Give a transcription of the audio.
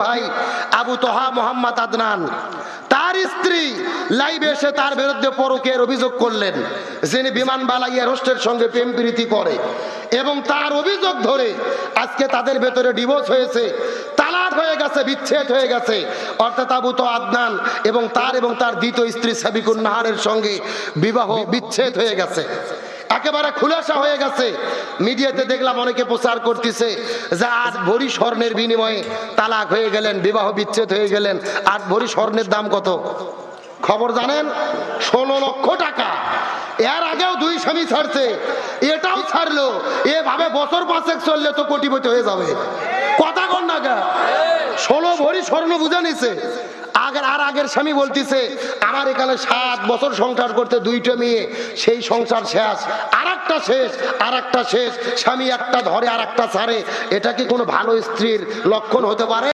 ভাই আবু তোহা মোহাম্মদ আদনান। তার স্ত্রী লাইভে এসে তার বিরুদ্ধে পরকের অভিযোগ করলেন, যিনি বিমান বালাইয়া রোস্টের সঙ্গে প্রেম প্রীতি করে। এবং তার অভিযোগ ধরে আজকে তাদের ভেতরে ডিভোর্স হয়েছে, তালাক হয়ে গেছে, বিচ্ছেদ হয়ে গেছে। অর্থাৎ আবু তো আদনান এবং তার এবং তার দ্বিতীয় স্ত্রী সাবিকুন নাহারের সঙ্গে বিবাহ বিচ্ছেদ হয়ে গেছে। একেবারে খুলাসা হয়ে গেছে। মিডিয়াতে দেখলাম অনেকে প্রচার করতেছে যে আট ভরি স্বর্ণের বিনিময়ে তালাক হয়ে গেলেন, বিবাহ বিচ্ছেদ হয়ে গেলেন। আট ভরি স্বর্ণের দাম কত? খবর জানেন? ষোলো লক্ষ টাকা। এর আগেও দুই স্বামী ছাড়ছে, এটাও ছাড়লো। এভাবে বছর পাঁচেক চললে তো কোটিপতি হয়ে যাবে। কথা কন না গা ষোলো ভরি স্বর্ণ বুঝে নিছে। আগের আর আগের স্বামী বলতিছে, আমার এখানে সাত বছর সংসার করতে দুইটা মেয়ে, সেই সংসার শেষ আর একটা শেষ আর একটা শেষ, স্বামী একটা ধরে আর একটা ছাড়ে। এটা কি কোনো ভালো স্ত্রীর লক্ষণ হতে পারে?